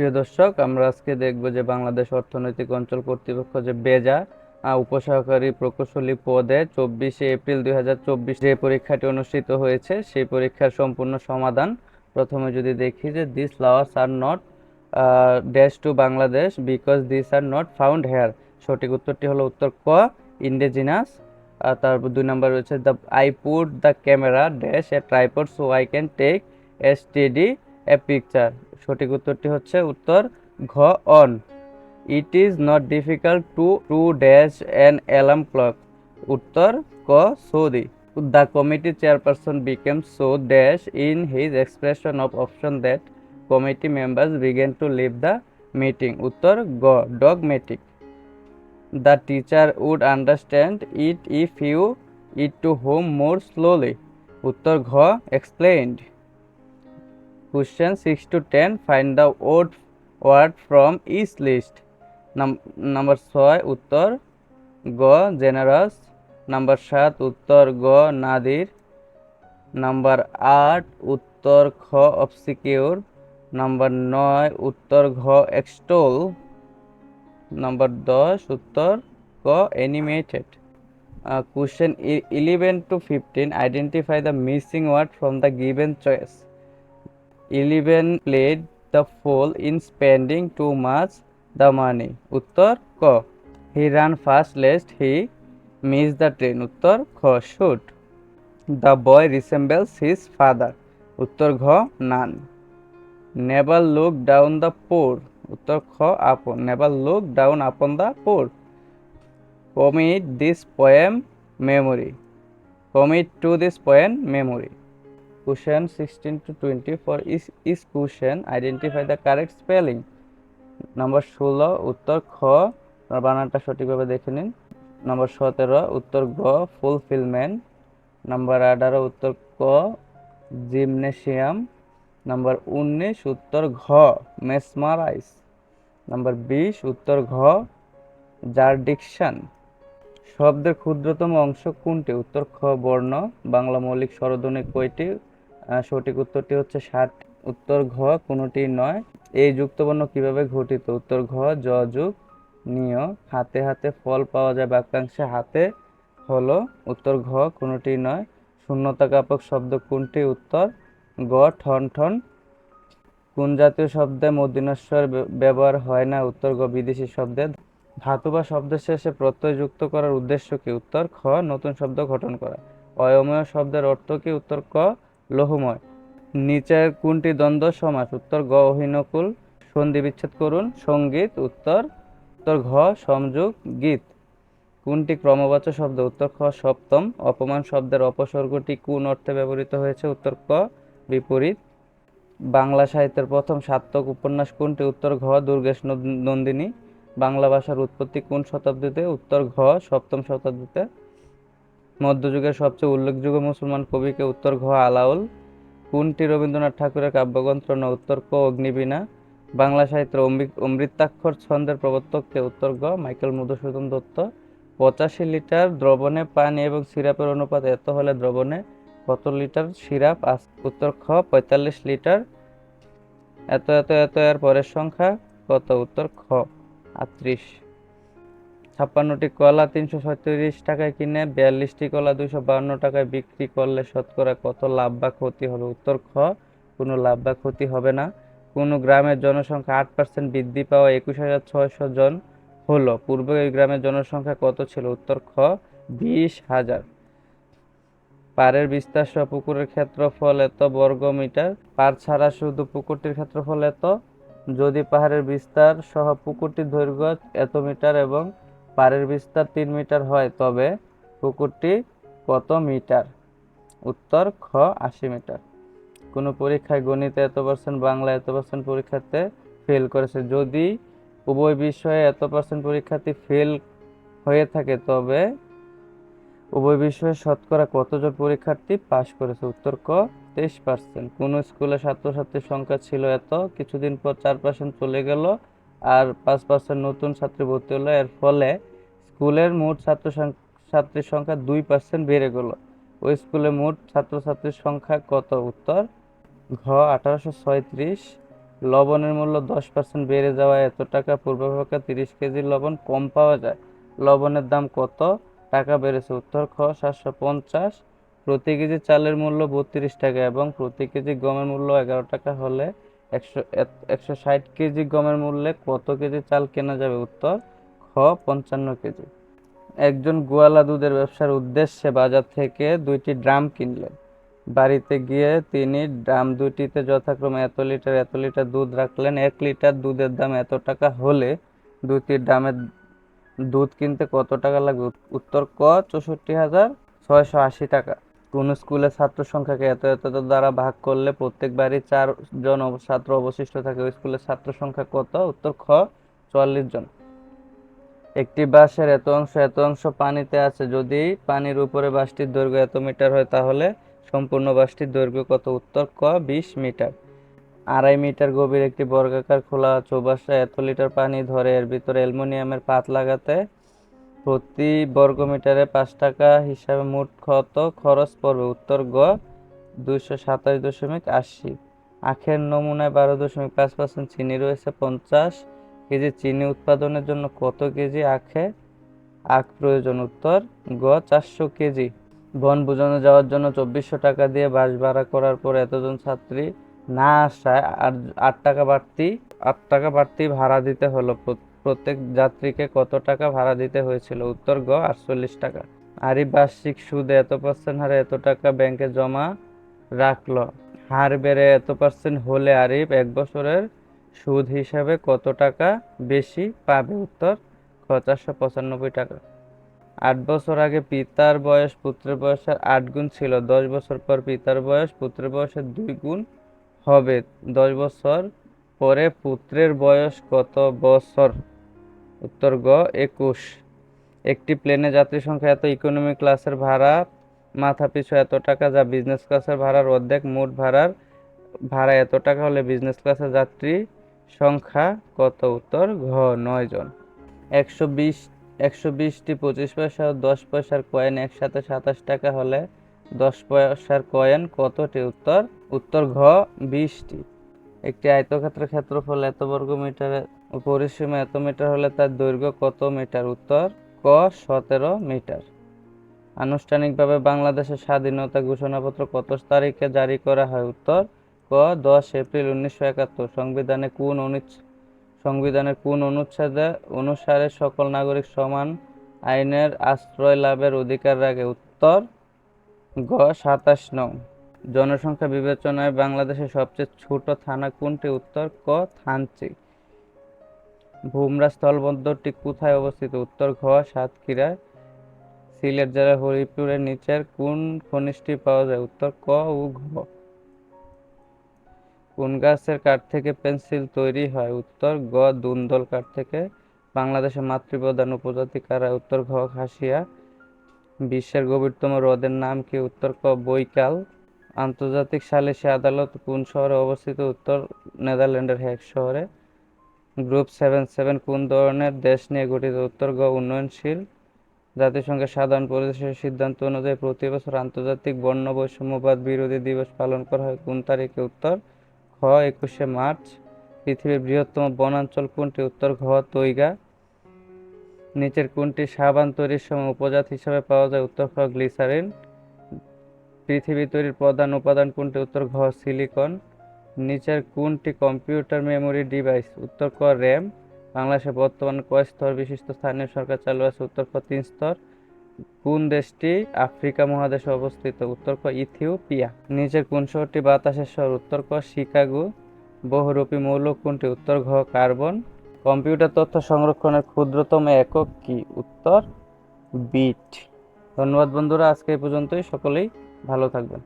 প্রিয় দর্শক, আমরা আজকে দেখব যে বাংলাদেশ অর্থনৈতিক অঞ্চল কর্তৃপক্ষ যে বেজা উপসহকারী প্রকৌশলী পদে চব্বিশে এপ্রিল দুই যে পরীক্ষাটি অনুষ্ঠিত হয়েছে, সেই পরীক্ষার সম্পূর্ণ সমাধান প্রথমে যদি দেখি যে this flowers are not dash to Bangladesh because this are not found here সঠিক উত্তরটি হলো উত্তর ক ইন্ডিজিনাস আর তারপর দুই নম্বর রয়েছে the I put the camera dash a tripod so I can take a steady a picture সঠিক উত্তরটি হচ্ছে উত্তর ঘ on. It is not difficult to to dash an alarm clock উত্তর ক Saudi. The committee chairperson became so dash in his expression of option that committee members began to leave the meeting উত্তর গ dogmatic the teacher would understand it if you it to home more slowly উত্তর ঘ explained 6 to 10 find the odd word from each list. Num- number 6 উত্তর গ generous number 7 উত্তর গ Nadir number 8 উত্তর খ অবসিকিউর নাম্বার 9 উত্তর ঘ এক্সটোল নাম্বার 10 উত্তর ক animated question e- 11 to 15 identify the missing word from the given eleven played the fool in spending too much the money উত্তর ক। He ran first lest he miss the train উত্তর খ shoot the boy resembles his father উত্তর ঘ none never look down the poor উত্তর খ, upon. Never look down upon the poor commit this poem memory commit to this poem memory question 16 to 20 for each, each question identify the correct spelling. Number ষোলো উত্তর খ বানানটা সঠিকভাবে দেখে নিন। নম্বর সতেরো উত্তর গ ফুলফিলমেন্ট নাম্বার আঠারো উত্তর ক জিমনেশিয়াম নাম্বার উনিশ উত্তর ঘ মেসমারাইজ নাম্বার বিশ উত্তর ঘ জারডিকশন শব্দের ক্ষুদ্রতম অংশ কোনটি? উত্তর খ বর্ণ। বাংলা মৌলিক স্বরধ্বনি কয়টি? সঠিক উত্তরটি হচ্ছে ষাট। উত্তর ঘ কোনোটি নয়। এই যুক্তবর্ণ কীভাবে ঘটিত? উত্তর ঘ, জ যুগ, নিয়। হাতে হাতে ফল পাওয়া যায় বাক্যাংশে হাতে, হলো। উত্তর ঘ কোনোটি নয়। শূন্যতা জ্ঞাপক শব্দ কোনটি? উত্তর গ, ঠন ঠন। কোন জাতীয় শব্দে মূর্ধন্যস্বর ব্যবহার হয় না? উত্তর গ বিদেশি শব্দে। ধাতু বা শব্দের শেষে প্রত্যয় যুক্ত করার উদ্দেশ্য কি? উত্তর খ, নতুন শব্দ গঠন করা। অয়ময় শব্দের অর্থ কি? উত্তর ক লৌহময়। নিচের কোনটি দ্বন্দ্ব সমাস? উত্তর গ, অহিনকুল। সন্ধি বিচ্ছেদ করুন। সংগীত, উত্তর। উত্তর ঘ, সংযোগ, গীত। কোনটি ক্রমবাচক শব্দ? উত্তর খ, সপ্তম। অপমান শব্দের অপসর্গটি কোন অর্থে ব্যবহৃত হয়েছে? উত্তর ক, বিপরীত। বাংলা সাহিত্যের প্রথম সার্থক উপন্যাস কোনটি? উত্তর ঘ, দুর্গেশ নন্দ- নন্দিনী। বাংলা ভাষার উৎপত্তি কোন শতাব্দীতে? উত্তর ঘ, সপ্তম শতাব্দীতে। মধ্যযুগের সবচেয়ে উল্লেখযোগ্য মুসলমান কবিকে উত্তর ঘ আলাউল কোনটি রবীন্দ্রনাথ ঠাকুরের কাব্যগ্রন্থ না উত্তর ক অগ্নিবীণা, বাংলা সাহিত্যের অমৃ- অমৃতাক্ষর ছন্দের প্রবর্তককে উত্তর গ মাইকেল মধুসূদন দত্ত, পঁচাশি লিটার দ্রবণে পানি এবং সিরাপের অনুপাত এত হলে দ্রবণে কত লিটার সিরাপ? উত্তর খ পঁয়তাল্লিশ লিটার। এত এত এত, এর পরের সংখ্যা কত? উত্তর খ আটত্রিশ। ছাপ্পান্নটি কলা তিনশো ছত্রিশ টাকায় কিনে, বিয়াল্লিশটি কলা দুইশো বাহান্ন টাকায় বিক্রি করলে শতকরা কত লাভ বা ক্ষতি হবে? উত্তর খ, কোনো লাভ বা ক্ষতি হবে না। কোনো গ্রামের জনসংখ্যা আট পার্সেন্ট বৃদ্ধি পাওয়া একুশ হাজার ছয়শো জন হলো। পূর্বে ওই গ্রামের জনসংখ্যা কত ছিল? উত্তর খ, বিশ হাজার। পাড়ের বিস্তার সহ পুকুরের ক্ষেত্রফল এত বর্গ মিটার পার ছাড়া শুধু পুকুরটির ক্ষেত্রফল এত? যদি পাহাড়ের বিস্তার সহ পুকুরটির দৈর্ঘ্য এত মিটার এবং পাড়ের বিস্তার তিন মিটার হয়, তবে পুকুরটি কত মিটার? উত্তর, খ, আশি মিটার। কোনো পরীক্ষায় গণিতে এত পার্সেন্ট বাংলা এত পার্সেন্ট পরীক্ষাতে ফেল করেছে। যদি উভয় বিষয়ে এত পার্সেন্ট পরীক্ষার্থী ফেল হয়ে থাকে, তবে উভয় বিষয়ে শতকরা কতজন পরীক্ষার্থী পাশ করেছে? উত্তর, ক, তেইশ পার্সেন্ট কোনো স্কুলে ছাত্রছাত্রীর সংখ্যা ছিল এত, কিছুদিন পর চার পার্সেন্ট চলে গেল। আর পাঁচ পার্সেন্ট নতুন ছাত্রী ভর্তি হলো। এর ফলে স্কুলের মোট ছাত্র ছাত্রীর সংখ্যা দুই পার্সেন্ট বেড়ে গেল। ওই স্কুলে মোট ছাত্রছাত্রীর সংখ্যা কত? উত্তর, ঘ আঠারোশো ছয়ত্রিশ। লবণের মূল্য দশ পার্সেন্ট বেড়ে যাওয়ায় এত টাকা পূর্বাপেক্ষা তিরিশ কেজি লবণ কম পাওয়া যায়। লবণের দাম কত? টাকা বেড়েছে। উত্তর খ সাতশো পঞ্চাশ। প্রতি কেজি চালের মূল্য বত্রিশ টাকা এবং প্রতি কেজি গমের মূল্য এগারো টাকা হলে একশো একশো ষাট কেজি গমের মূল্যে কত কেজি চাল কেনা যাবে? উত্তর, খ, পঞ্চান্ন কেজি। একজন গোয়ালা দুধের ব্যবসার উদ্দেশ্যে বাজার থেকে দুইটি ড্রাম কিনলেন। বাড়িতে গিয়ে তিনি ড্রাম দুটিতে যথাক্রমে এত লিটার এত লিটার দুধ রাখলেন। এক লিটার দুধের দাম এত টাকা হলে দুটি ড্রামের দুধ কিনতে কত টাকা লাগবে? উত্তর, ক, চৌষট্টি হাজার ছয়শো আশি টাকা। কোন স্কুলের ছাত্র সংখ্যাকে এত এত দ্বারা ভাগ করলে প্রত্যেক চার জন ছাত্র অবশিষ্ট থাকে। ওই স্কুলের ছাত্র সংখ্যা কত? উত্তর খ, চুয়াল্লিশ জন। একটি বাঁশের এত অংশ এত অংশ পানিতে আছে। যদি পানির উপরে বাঁশটির দৈর্ঘ্য এত মিটার হয়, তাহলে সম্পূর্ণ বাসটির দৈর্ঘ্য কত? উত্তর ক, বিশ মিটার। আড়াই মিটার গভীর একটি বর্গাকার খোলা চৌবাসা এত লিটার পানি ধরে, এর ভিতরে অ্যালুমিনিয়ামের পাত লাগাতে প্রতি বর্গ মিটারে পাঁচ টাকা হিসাবে মোট কত খরচ পড়বে? উত্তর গ দুশো সাতাশ দশমিক আশি। আখের নমুনায় বারো দশমিক পাঁচ পার্সেন্ট চিনি রয়েছে পঞ্চাশ। কেজি চিনি উৎপাদনের জন্য কত কেজি আখে? আখ প্রয়োজন। উত্তর গ, চারশো কেজি। বন বনভোজনে যাওয়ার জন্য চব্বিশশো টাকা দিয়ে বাস ভাড়া করার পর এতজন ছাত্রী না আসায় আট টাকা বাড়তি, আট টাকা বাড়তি ভাড়া দিতে হলো প্রত্যেক যাত্রীকে কত টাকা ভাড়া দিতে হয়েছিল? উত্তর, গ, আটচল্লিশ টাকা। আরিফ বার্ষিক সুদে এত পার্সেন্ট হারে এত টাকা ব্যাংকে জমা রাখল? হার বেড়ে এত পার্সেন্ট হলে আরিফ এক বছরের সুদ হিসাবে কত টাকা বেশি পাবে? উত্তর, খ পঁচানব্বই টাকা। আট বছর আগে পিতার বয়স পুত্রের বয়সের আট গুণ ছিল। দশ বছর পর পিতার বয়স পুত্রের বয়সের দুই গুণ হবে। দশ বছর পরে পুত্রের বয়স কত বছর? উত্তর গ, একুশ। একটি প্লেনে যাত্রী সংখ্যা এত ইকোনমি ক্লাসের ভাড়া, মাথা পিছু এত টাকা যা বিজনেস ক্লাসের ভাড়ার অর্ধেক, মোট ভাড়ার ভাড়া এত টাকা হলে বিজনেস ক্লাসের যাত্রী সংখ্যা কত? উত্তর ঘ, নয় জন। একশো বিশ, একশো বিশটি পঁচিশ পয়সা ও দশ পয়সার কয়েন একসাথে সাতাশ টাকা হলে দশ পয়সার কয়েন কতটি? উত্তর উত্তর ঘ, বিশটি। একটি আয়তক্ষেত্রের ক্ষেত্রফল এত বর্গ মিটারে ও পরিসীমা এত মিটার হলে তার দৈর্ঘ্য কত মিটার? উত্তর, ক, সতেরো মিটার। আনুষ্ঠানিকভাবে বাংলাদেশের স্বাধীনতা ঘোষণাপত্র কত তারিখে জারি করা হয়? উত্তর, ক, দশ এপ্রিল উনিশশো একাত্তর। সংবিধানে কোন অনুচ্ছেদ সংবিধানের কোন অনুচ্ছেদে অনুসারে সকল নাগরিক সমান আইনের আশ্রয় লাভের অধিকার রাখে? উত্তর, গ, সাতাশ নং। জনসংখ্যা বিবেচনায় বাংলাদেশের সবচেয়ে ছোট থানা কোনটি? উত্তর, ক, থানচি। ভুমরা স্থলবন্দরটি কোথায় অবস্থিত? উত্তর ঘ সাতক্ষীরায় সিলেট জেলার হরিপুরের নিচের কোন খনিজটি পাওয়া যায়? উত্তর ক ও ঘ। কোন গাছের কাঠ থেকে পেন্সিল তৈরি হয়? উত্তর গ, দুন্দল কাঠ থেকে। বাংলাদেশের মাতৃপ্রধান উপজাতি কারা? উত্তর ঘ, খাসিয়া। বিশ্বের গভীরতম হ্রদের নাম কি? উত্তর ক, বৈকাল। আন্তর্জাতিক সালিসি আদালত কোন শহরে অবস্থিত? উত্তর নেদারল্যান্ডের হ্যাগ শহরে। গ্রুপ সেভেন সেভেন কোন ধরনের দেশ নিয়ে গঠিত উত্তর গ উন্নয়নশীল? জাতিসংঘের সাধারণ পরিষদের সিদ্ধান্ত অনুযায়ী প্রতি বছর আন্তর্জাতিক বর্ণ বৈষম্যবাদ বিরোধী দিবস পালন করা হয়। কোন তারিখে উত্তর? খ, একুশে মার্চ। পৃথিবীর বৃহত্তম বনাঞ্চল কোনটি? উত্তর, ঘ, তৈগা। নিচের কোনটি? সাবান তৈরির সময় উপজাত হিসাবে পাওয়া যায়। উত্তর, খ, গ্লিসারিন। পৃথিবী তৈরির প্রধান উপাদান কোনটি? উত্তর, ঘ, সিলিকন। নিচের কোনটি কম্পিউটার মেমোরি ডিভাইস? উত্তর ক, র্যাম। বাংলাদেশে বর্তমানে কয় স্তর বিশিষ্ট? স্থানীয় সরকার চালু আছে, উত্তর ক, তিন স্তর। কোন দেশটি আফ্রিকা মহাদেশে অবস্থিত? উত্তর ক, ইথিওপিয়া। নিচের কোন শহরটি বাতাসের শহর? উত্তর ক, শিকাগো। বহুরূপী মৌল কোনটি? উত্তর ঘ, কার্বন। কম্পিউটার তথ্য সংরক্ষণের ক্ষুদ্রতম একক কি? উত্তর, বিট। ধন্যবাদ বন্ধুরা, আজকে এই পর্যন্তই। সকলেই ভালো থাকবেন।